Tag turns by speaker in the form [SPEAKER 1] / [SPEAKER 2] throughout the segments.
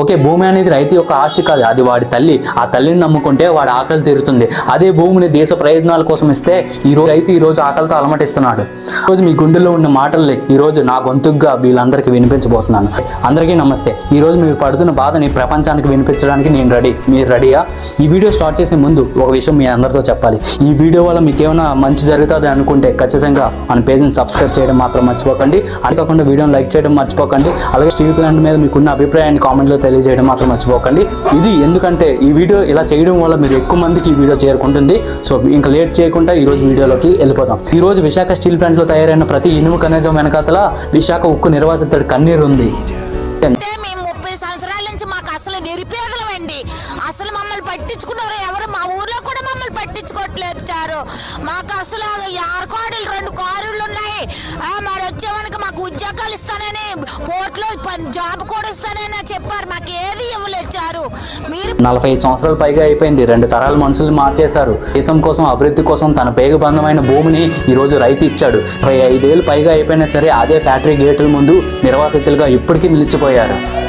[SPEAKER 1] Okay భూమి అనేది రైతు యొక్క ఆస్తి కాదు అది వాడి తల్లి. ఆ తల్లిని నమ్ముకుంటే వాడి ఆకలి తీరుతుంది. అదే భూమిని దేశ ప్రయోజనాల కోసం ఇస్తే ఈ రోజు రైతు ఈ రోజు ఆకలితో అలమటిస్తున్నాడు. రోజు మీ గుండెల్లో ఉన్న మాటల్ని ఈ రోజు నా గొంతుగ్గా వీళ్ళందరికీ వినిపించబోతున్నాను. అందరికీ నమస్తే. ఈ రోజు మీరు పడుతున్న బాధని ప్రపంచానికి వినిపించడానికి నేను రెడీ. మీరు రెడీయా? ఈ వీడియో స్టార్ట్ చేసే ముందు ఒక విషయం మీ అందరితో చెప్పాలి. ఈ వీడియో వల్ల మీకు ఏమైనా మంచి జరుగుతుంది అనుకుంటే ఖచ్చితంగా మన పేజ్ని సబ్స్క్రైబ్ చేయడం మాత్రం మర్చిపోకండి. అంతేకాకుండా వీడియోని లైక్ చేయడం మర్చిపోకండి. అలాగే స్టీవ్ ప్లాంట్ మీద మీకున్న అభిప్రాయాన్ని కామెంట్లో తెలియజేయడం మాత్రం మర్చిపోకండి. ఇది ఎందుకంటే ఈ వీడియో ఇలా చేయడం వల్ల మీరు ఎక్కువ మందికి ఈ వీడియో చేరుకుంటుంది. సో ఇంకా లేట్ చేయకుండా ఈ రోజు వీడియోలోకి వెళ్ళిపోతాం ఈ రోజు విశాఖ స్టీల్ ప్లాంట్లో తయారైన ప్రతి ఇనుము ఖనిజం వెనకాతల విశాఖ ఉక్కు నిర్వాసితుడి కన్నీరు ఉంది.
[SPEAKER 2] అంటే మేము ముప్పై సంవత్సరాల నుంచి మాకు అసలు నిరుపేదలమండి అసలు మమ్మల్ని పట్టించుకున్నారు ఎవరు? మా ఊర్లో కూడా మమ్మల్ని పట్టించుకోవట్లేదు చారు మాకు అసలు ఆరుకోడలు రెండు కారులు ఉన్నాయి. ఆ, మరి వచ్చేవానికి మాకు ఉద్యోగాలు ఇస్తానని పోర్ట్లో జాబ్ కూడా ఇస్తానని చెప్పారు. మాకు ఏది ఇవ్వలేచ్చారు మీరు
[SPEAKER 1] నలభై ఐదు సంవత్సరాలు పైగా అయిపోయింది. రెండు తరాల మనుషులు మార్చేశారు. దేశం కోసం అభివృద్ధి కోసం తన పేగబంధమైన భూమిని ఈ రోజు రైతు ఇచ్చాడు. ఇరవై ఐదేళ్ళు పైగా అయిపోయినా సరే అదే ఫ్యాక్టరీ గేట్ల ముందు నిర్వాసితులుగా ఇప్పటికీ నిలిచిపోయారు.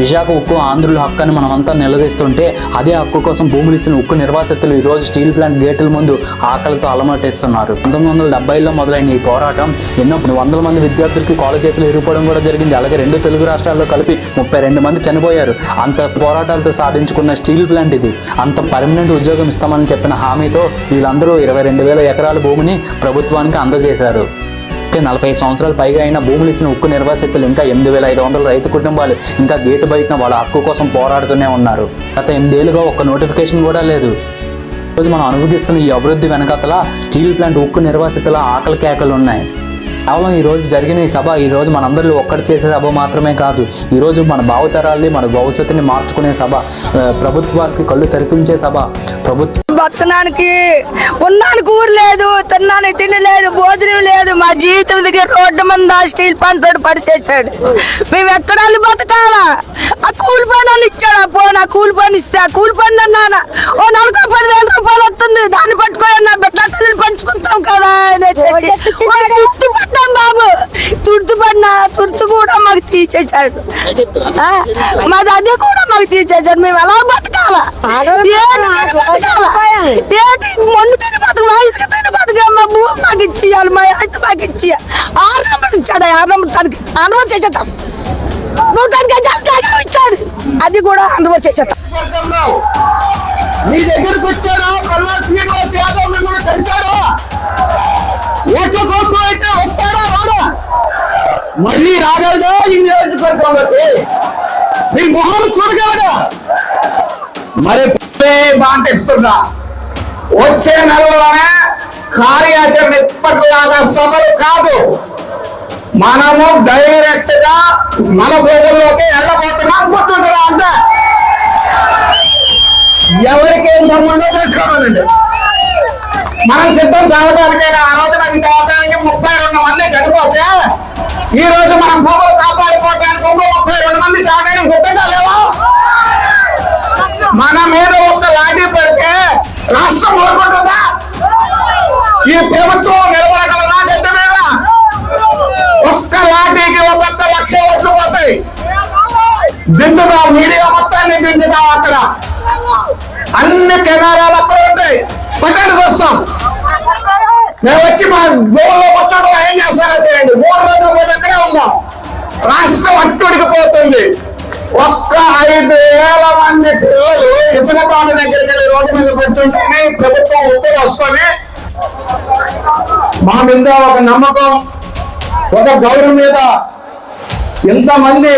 [SPEAKER 1] విశాఖ ఉక్కు ఆంధ్రుల హక్కు అని మనమంతా నిలదీస్తుంటే అదే హక్కు కోసం భూములు ఇచ్చిన ఉక్కు నిర్వాసితులు ఈరోజు స్టీల్ ప్లాంట్ గేట్ల ముందు ఆకలితో అలమటిస్తున్నారు. పంతొమ్మిది వందల డెబ్బైలో మొదలైన ఈ పోరాటం ఎన్నో వందల మంది విద్యార్థులకి కాలేజ్ చేతులు ఇరుకోవడం కూడా జరిగింది. అలాగే రెండు తెలుగు రాష్ట్రాల్లో కలిపి ముప్పై రెండు మంది చనిపోయారు. అంత పోరాటాలతో సాధించుకున్న స్టీల్ ప్లాంట్ ఇది. అంత పర్మనెంట్ ఉద్యోగం ఇస్తామని చెప్పిన హామీతో వీళ్ళందరూ ఇరవై రెండు వేల ఎకరాల భూమిని ప్రభుత్వానికి అందజేశారు. అంటే నలభై సంవత్సరాలు పైగా అయిన భూములు ఇచ్చిన ఉక్కు నిర్వాసితులు ఇంకా ఎనిమిది వేల ఐదు వందల రైతు కుటుంబాలు ఇంకా గేటు బయట వాళ్ళ హక్కు కోసం పోరాడుతూనే ఉన్నారు. గత ఎనిమిదేళ్ళుగా ఒక్క నోటిఫికేషన్ కూడా లేదు. ఈరోజు మనం అనుభవిస్తున్న ఈ అభివృద్ధి వెనకాతల స్టీల్ ప్లాంట్ ఉక్కు నిర్వాసితుల ఆకలి కేకలు ఉన్నాయి. కేవలం ఈ రోజు జరిగిన ఈ సభ ఈ రోజు మనందరిలో ఒక్కటి చేసే సభ మాత్రమే కాదు. ఈ రోజు మన భావతరాల్ని మన భవిష్యత్తుని మార్చుకునే సభ ప్రభుత్వానికి కళ్ళు తెరిపించే సభ ప్రభుత్వం
[SPEAKER 3] బతకడానికి ఉన్నానికి ఊరు లేదు తిన్నాను తినలేదు భోజనం లేదు. మా జీవితం దగ్గర రోడ్డు మంద స్టీల్ పంట పడిచేసాడు మేము ఎక్కడ వెళ్ళి బతకాలా? ఆ కూలి పని అని ఇచ్చాడు ఆ పోను ఆ కూలి పని ఇస్తే ఆ కూలి పని అన్నాను ఓ నలభై పది వేల రూపాయలు వస్తుంది దాన్ని పట్టుకొని నా బిడ్డ అతను పంచుకుంటాం కదా అనేసి తుర్తు పడ్డాం బాబు. తుర్తు పడిన తుర్తు కూడా మాకు తీసేశాడు. ఆ, మాది అదే కూడా మాకు తీసేశాడు. మేము ఎలా బతకాలా? ఏంటి మొండి తిని బతక వయసుకు తిని బతక మా భూమి మాకు ఇచ్చేయాలి మా అయితే మాకు ఇచ్చేయాలి. ఆరు నెంబర్ ఇచ్చాడు ఆరు నెంబర్ తనకి అనుభవం చేసేద్దాం. నువ్వు దానికి జాగ్రత్తగా ఇచ్చాడు అది కూడా అనుభవం చేసేద్దాం.
[SPEAKER 4] మీ దగ్గరకు వచ్చారా పల్లా శ్రీనివాస్ యాదవ్ మిమ్మల్ని కలిశారా. ఓట్ల కోసం అయితే వస్తారా రాడా మళ్ళీ రాగలదా ఈ నియోజకవర్గంలోకి? మీ మొహం చూడగలదా మరి మాట ఇస్తున్నా. వచ్చే నెలలోనే కార్యాచరణ ఇప్పటిలాగా సభలు కాదు. మనము డైరెక్ట్గా మన భూముల్లోకి వెళ్ళబోతున్నాం. కూర్చుంటున్నాం అంతే. ఎవరికి ఏం దమ్ముందో తెలుసుకోవాలండి. మనం సిద్ధం చదవడానికైనా ఆ రోజు నాకు చదవడానికి ముప్పై రెండు మంది చనిపోతే ఈ రోజు మనం భూములు కాపాడుకోవడానికి ఇంకో ముప్పై రెండు మంది చదవడానికి సిద్ధంగా లేవా? మన మీద ఒక్క లాఠీ పెడితే రాష్ట్రం ఊరుకుంటుందా? ఈ ప్రభుత్వం దించుదాం మీడియా మొత్తాన్ని దించుదాం అక్కడ. అన్ని కెమెరాలు అక్కడ ఉంటాయి. పక్కడికి వస్తాం. మేము వచ్చి మా గోల్లో వచ్చాడు ఏం చేస్తారో చేయండి మూడు రోజుల పాటు అక్కడే ఉందాం రాష్ట్రం అట్టుడికిపోతుంది ఒక్క ఐదు వేల మంది పిల్లలు ఇసుక పాట దగ్గరికి వెళ్ళి రోడ్డు మీద పెట్టుంటేనే ప్రభుత్వం ఉత్తర్వు వస్తుంది మా మీద ఒక నమ్మకం ఒక గౌరవం మీద ఎంతమంది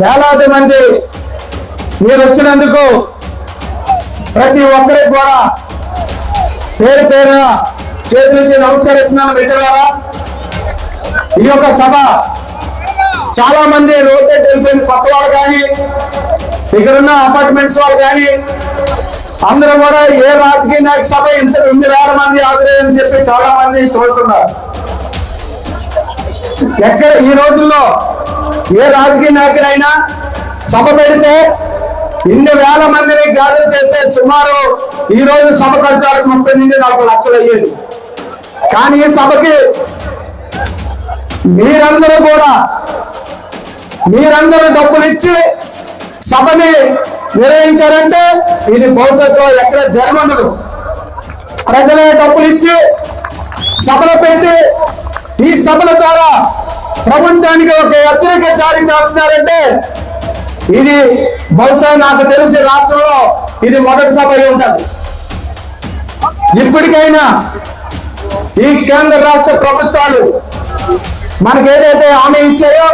[SPEAKER 4] వేలాది మంది మీరు వచ్చినందుకు ప్రతి ఒక్కరి కూడా పేరు పేరున చేతులకి నమస్కరిస్తున్నాను మిత్రులారా. ఈ యొక్క సభ చాలా మంది రోడ్ వెళ్ళిపోయింది కొత్త వాళ్ళు కానీ ఇక్కడున్న అపార్ట్మెంట్స్ వాళ్ళు కానీ అందరూ కూడా ఏ రాజకీయ నాయక సభ ఇంత రెండు వేల మంది ఆదరని చెప్పి చాలా మంది చూస్తున్నారు. ఎక్కడ ఈ రోజుల్లో ఏ రాజకీయ నాయకుడైనా సభ పెడితే ఇన్ని వేల మందిని గ్యాదర్ చేసే సుమారు ఈ రోజు సభ ఖర్చు ముప్పై నుండి నాకు లక్షలు అయ్యేది. కానీ ఈ సభకి మీరందరూ కూడా మీరందరూ డబ్బులు ఇచ్చి సభని నిర్వహించారంటే ఇది భవిష్యత్తులో ఎక్కడ జరగదు ప్రజలే డబ్బులు ఇచ్చి సభలు పెట్టి ఈ సభల ద్వారా ప్రభుత్వానికి ఒక హెచ్చరిక జారీ చేస్తున్నారంటే ఇది బహుశా నాకు తెలిసి రాష్ట్రంలో ఇది మొదటి సభ ఉంటుంది. ఇప్పటికైనా ఈ కేంద్ర రాష్ట్ర ప్రభుత్వాలు మనకు ఏదైతే హామీ ఇచ్చాయో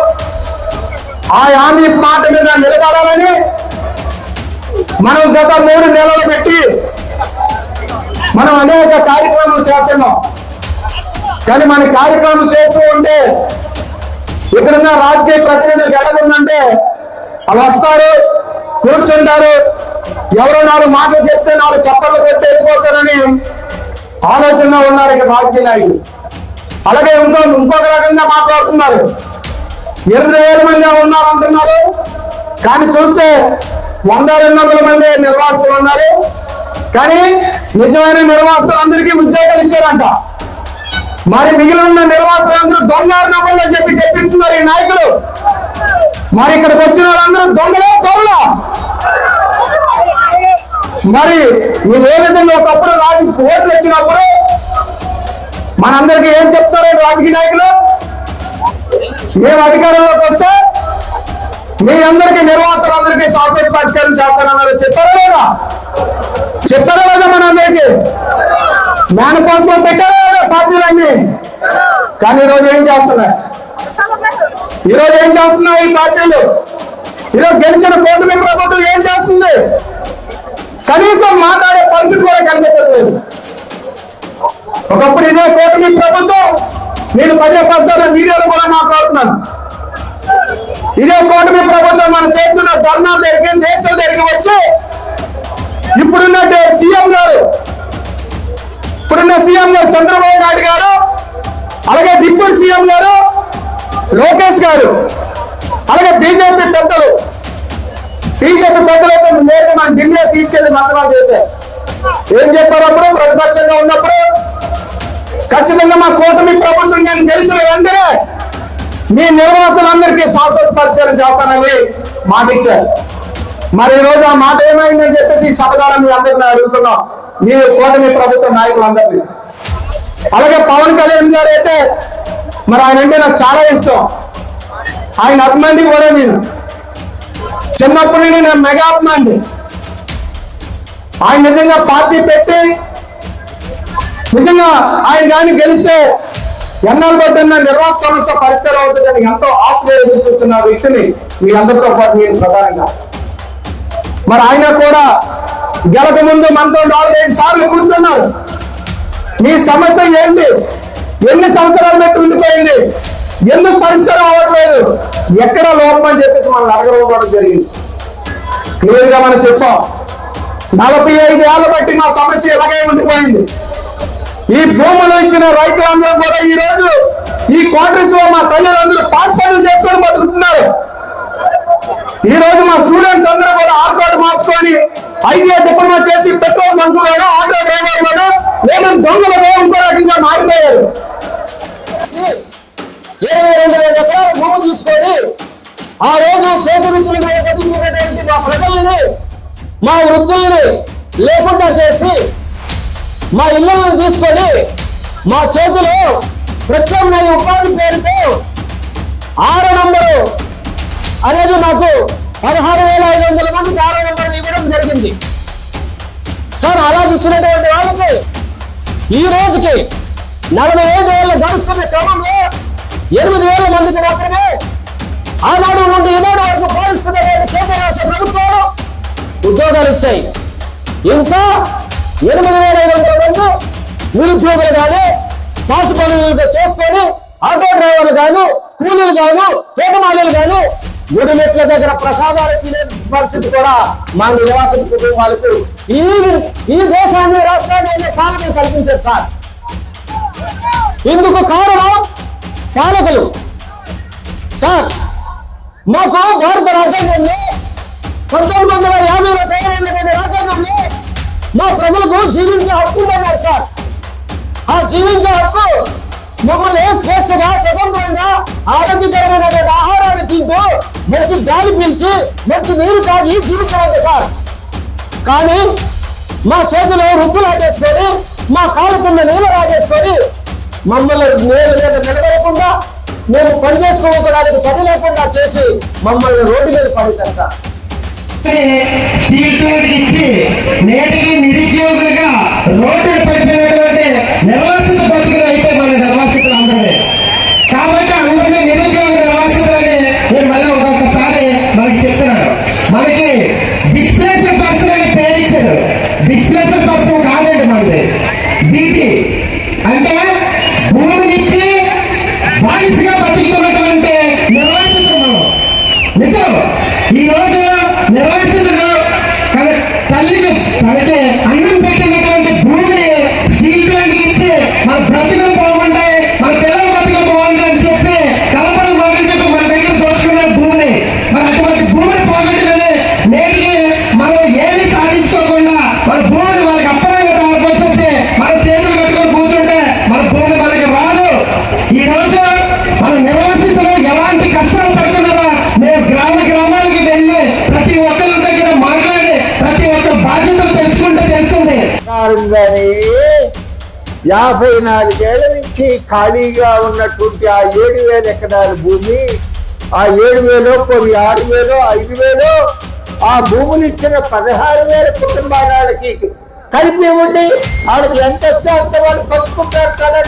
[SPEAKER 4] ఆ హామీ మాట మీద నిలబడాలని మనం గత మూడు నెలలు పెట్టి మనం అనేక కార్యక్రమాలు చేస్తున్నాం. కానీ మన కార్యక్రమం చేస్తూ ఉంటే ఇక్కడున్న రాజకీయ ప్రతినిధులు ఎలాగుందంటే వాళ్ళు వస్తారు కూర్చుంటారు. ఎవరో నాలుగు మాటలు చెప్తే నాలుగు చప్పట్లు పెట్టి వెళ్ళిపోతారని ఆలోచనలో ఉన్నారు ఇక్కడ రాజకీయ నాయకులు అలాగే ఇంకో ఇంకొక రకంగా మాట్లాడుతున్నారు. ఇరవై వేల మంది ఉన్నారు అంటున్నారు కానీ చూస్తే వంద రెండు వందల మంది నిర్వాసితులు ఉన్నారు. కానీ నిజమైన నిర్వాసితులందరికీ ఉద్యోగాలు ఇచ్చారంట. మరి మిగిలిన నిర్వాసులందరూ దొంగ నమ్మలు చెప్పి చెప్పిస్తున్నారు ఈ నాయకులు. మరి ఇక్కడికి వచ్చిన వాళ్ళందరూ దొంగలే దొంగల మరి మీరు ఏ విధంగా ఒకప్పుడు రాజు ఓట్లు వచ్చినప్పుడు మనందరికీ ఏం చెప్తారు రాజకీయ నాయకులు? మేము అధికారంలోకి వస్తే మీ అందరికీ నిర్వాసులందరికీ సాక్షి పరిష్కారం చేస్తానన్నారు. చెప్పారా లేదా? చెప్పారా లేదా మనందరికీ? మేనిఫెస్టో పెట్టారా లేదా పార్టీలన్నీ. కానీ ఈరోజు ఏం చేస్తున్నాయి ఈరోజు ఏం చేస్తున్నాయి ఈ పార్టీలు? ఈరోజు గెలిచిన కూటమి ప్రభుత్వం ఏం చేస్తుంది? కనీసం మాట్లాడే పరిస్థితి కూడా కనిపించట్లేదు. ఒకప్పుడు ఇదే కూటమి ప్రభుత్వం నేను పదే పది మీడియాలో కూడా మాట్లాడుతున్నాను. ఇదే కూటమి ప్రభుత్వం మనం చేస్తున్న ధర్నాలు దగ్గరికి దేశం దగ్గరికి వచ్చి ఇప్పుడున్న సీఎం గారు ఇప్పుడున్న సీఎం గారు చంద్రబాబు నాయుడు గారు అలాగే డిప్యూటీ సీఎం గారు లోకేష్ గారు అలాగే బీజేపీ పెద్దలు బీజేపీ పెద్దలతో నేరుగా మన ఢిల్లీ తీసుకెళ్ళి మంత్రాలు చేశారు ఏం చెప్పారు అప్పుడు? ప్రతిపక్షంగా ఉన్నప్పుడు ఖచ్చితంగా మా కూటమి ప్రభుత్వం నేను తెలిసిన వెంటనే మీ నిర్వాసులందరికీ శాశ్వత పరిష్కారం చేస్తానని మాట ఇచ్చారు మరి ఈ ఆ మాట ఏమైందని చెప్పేసి ఈ సభ ద్వారా మీ అందరిని అడుగుతున్నాం. మీ కూటమి ప్రభుత్వ నాయకులందరినీ. అలాగే పవన్ కళ్యాణ్ గారు అయితే మరి ఆయన అంటే నాకు చాలా ఇష్టం. ఆయన అభిమాని కూడా నేను. చిన్నప్పటి నుండి నేను మెగా అభిమాని. ఆయన నిజంగా పార్టీ పెట్టి నిజంగా ఆయన కానీ గెలిస్తే ఎన్నాళ్ళు పట్టిన నిర్వాస సమస్య పరిష్కారం అవుతుందని ఎంతో ఆశ్చర్యం చూస్తున్న వ్యక్తిని మీ అందరితో పాటు నేను ప్రధానంగా. మరి ఆయన కూడా గెలక ముందు మనతో నాలుగు ఐదు సార్లు కూర్చున్నారు. మీ సమస్య ఏంటి? ఎన్ని సంవత్సరాలు పెట్టి ఉండిపోయింది? ఎందుకు పరిష్కారం అవ్వట్లేదు? ఎక్కడ లోపం అని చెప్పేసి మనం అడగడం జరిగింది. క్లియర్గా మనం చెప్పాం. నలభై ఐదు ఏళ్ళ బట్టి మా సమస్య ఇలాగే ఉండిపోయింది. ఈ భూములు ఇచ్చిన రైతులందరూ కూడా ఈ రోజు ఈ క్వార్టర్స్లో మా తల్లిదండ్రులు పాస్పోర్ట్లు చేసుకొని బతుకుతున్నారు. ఈ రోజు మా స్టూడెంట్స్ అందరూ కూడా ఆర్ మార్చుకొని ఐడియా డిప్లొమా చేసి పెట్రోల్ బంకులను ఆటో డ్రైవర్లను లేదా దొంగలుగా ఇంకో రకంగా మారిపోయారు. ఇరవై రెండు వేల ఎకరాల భూమి తీసుకొని ఆ రోజు సేకరించిన మీద బతికినటువంటి మా ప్రజల్ని మా వృద్ధుల్ని లేకుండా చేసి మా ఇళ్ళను తీసుకొని మా చేతిలో ప్రత్యామ్నాయ ఉపాధి పేరుతో ఇచ్చినటువంటి వాళ్ళకి ఈ రోజుకి నలభై ఐదు ఏళ్ళు గడుస్తున్న క్రమంలో ఎనిమిది వేల మందికి మాత్రమే ఆనాడు నుండి ఈనాడు వరకు పాలిస్తున్నటువంటి కేంద్ర రాష్ట్ర ప్రభుత్వాలు ఉద్యోగాలు ఇచ్చాయి. ఇంకా ఎనిమిది వేల ఐదు వందల మంది నిరుద్యోగులు కానీ పాసు పనులు చేసుకొని ఆటో డ్రైవర్లు గాను కూలీలు గాను పేదమాలీలు గాను మూడు మెట్ల దగ్గర ప్రసాదాలు తినే పరిస్థితి కూడా మా నివాస కుటుంబాలకు ఈ ఈ దేశాన్ని రాష్ట్రాన్ని అనే పాలన కల్పించారు సార్. ఇందుకు కారణం పాలకులు. సార్ మాకు భారత రాజ్యాంగంలో పంతొమ్మిది వందల యాభైలో తయారైనటువంటి రాజ్యాంగంలో మా ప్రజలకు జీవించే హక్కు ఉందన్నారు సార్. ఆ జీవించే హక్కు
[SPEAKER 5] మమ్మల్ని స్వేచ్ఛగా స్వతంత్రంగా ఆరోగ్యకరమైనటువంటి ఆహారాన్ని తింటూ మంచి గాలి పీల్చి మంచి నీరు తాగి జీవించవచ్చు సార్. కానీ మా చేతిలో రుద్దు లాగేసుకొని మా కాలు కింద నీళ్ళు లాగేసుకొని మమ్మల్ని నేల మీద నిలబడకుండా మేము పని చేసుకోవడానికి పని లేకుండా చేసి మమ్మల్ని రోడ్డు మీద పడేశారు సార్.
[SPEAKER 6] నేటికి నిరుద్యోగులుగా రోడ్డు పడిపోయినటువంటి
[SPEAKER 5] కానీ యాభై నాలుగేళ్ళ నుంచి ఖాళీగా ఉన్నటువంటి ఆ ఏడు వేల ఎకరాల భూమి ఆ ఏడు వేలో కొన్ని ఆరు వేలో ఐదు వేలో ఆ భూములు ఇచ్చిన పదహారు వేల కుటుంబాలకి కలిపి ఇవ్వండి వాళ్ళకి ఎంత వస్తే అంత వాళ్ళు పంచుకుంటారు కదా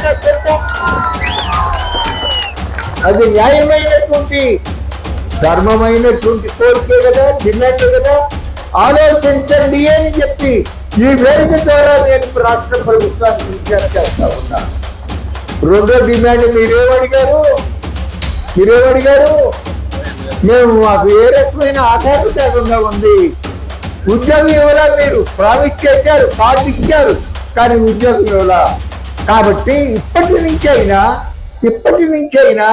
[SPEAKER 5] అది న్యాయమైనటువంటి ధర్మమైనటువంటి కోరికే కదా డిమాండ్ కదా. ఆలోచించండి అని చెప్పి ఈ వేదిక ద్వారా నేను రాష్ట్ర ప్రభుత్వానికి విచారణ చేస్తా ఉన్నా. రెండో డిమాండ్ మీరేమడిగారు మీరేమడిగారు మేము మాకు ఏ రకమైన ఆధారం లేకుండా ఉంది. ఉద్యోగం ఇవ్వలా మీరు? ప్రామిస్ చేశారు కార్డు ఇచ్చారు కానీ ఉద్యోగం ఇవ్వలా? కాబట్టి ఇప్పటి నుంచి అయినా ఇప్పటి నుంచి అయినా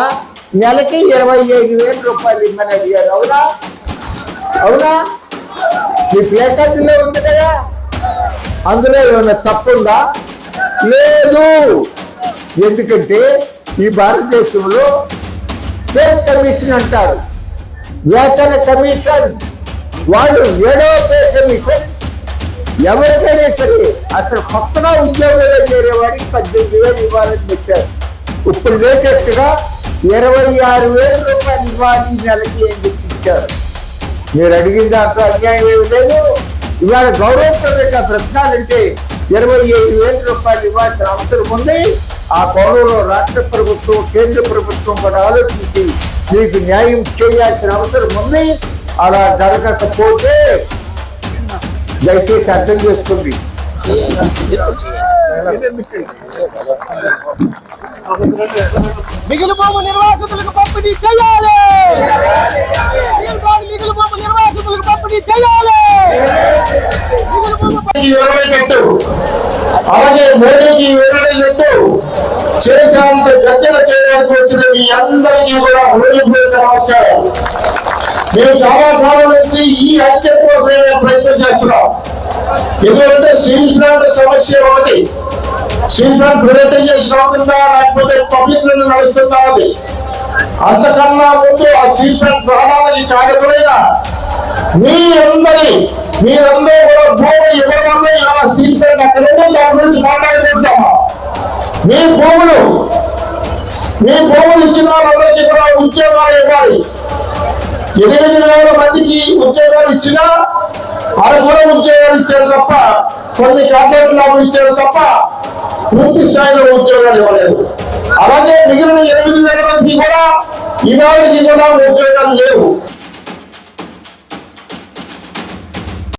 [SPEAKER 5] నెలకి ఇరవై ఐదు వేల రూపాయలు ఇమ్మని అడిగారు. అవునా? అవునా? మీ ప్లేకార్డులో ఉంది కదా? అందులో ఏమైనా తప్పుందా? లేదు. ఎందుకంటే ఈ భారతదేశంలో పే కమిషన్ అంటారు. వేతన కమిషన్. వాళ్ళు ఏడో పే కమిషన్. ఎవరికైనా సరే అసలు కొత్తగా ఉద్యోగంలో చేరేవాడికి పద్దెనిమిది వేలు ఇవ్వాలని చెప్పారు. ఇప్పుడు లేటెస్ట్గా ఇరవై ఆరు వేల రూపాయలు ఇవ్వాలి నెలకి అని చెప్పి ఇచ్చారు మీరు అడిగిన దాంట్లో అన్యాయం ఏమి లేదు. ఇవాళ గౌరవప్రదంగా ప్రశ్నాలంటే ఇరవై ఐదు వేల రూపాయలు ఇవ్వాల్సిన అవసరం ఉంది. ఆ కోణంలో రాష్ట్ర ప్రభుత్వం కేంద్ర ప్రభుత్వం కూడా ఆలోచించి మీకు న్యాయం చేయాల్సిన అవసరం ఉంది. అలా జరగకపోతే దయచేసి అర్థం చేసుకోండి.
[SPEAKER 7] మిగిలి భూము నిర్వాసితులకు పంపిణీ చేయాలి. మిగిలి భూము నిర్వాసితులకు పంపిణీ చేయాలి.
[SPEAKER 8] అలాగే మోడీకి వివరణ పెట్టు. చేసేంత గర్జన చేయడానికి వచ్చిన మీ అందరికీ కూడా హృదయపూర్వక నమస్కారం. మేము చాలా కాలం నుంచి ఈ ఐక్యం కోసమే ప్రయత్నం చేస్తున్నాం. ఎందుకంటే స్టీల్ ప్లాంట్ సమస్య ఒకటి. స్టీల్ ప్లాంట్ ప్రైవేటైజేషన్ అవుతుందా లేకపోతే పబ్లిక్ నుండి నడుస్తుందా అది అంతకన్నా ముందు ఆ స్టీల్ ప్లాంట్ కాకపోయినా మీ అందరి మీరందరూ కూడా భూమి ఇవ్వకుండా ఇలా స్టీల్ అక్కడ దాని గురించి మాట్లాడుకుంటామా? మీ భూములు మీ భూములు ఇచ్చిన వాళ్ళందరికీ కూడా ఉద్యోగాలు ఇవ్వాలి. ఎనిమిది వేల మందికి ఉద్యోగాలు ఇచ్చినా అరకుల ఉద్యోగాలు ఇచ్చారు తప్ప కొన్ని కాంట్రాక్టులు ఇచ్చారు తప్ప పూర్తి స్థాయిలో ఉద్యోగాలు ఇవ్వలేదు. అలాగే మిగిలిన ఎనిమిది వేల మంది కూడా ఇవాళకి కూడా ఉద్యోగాలు లేవు.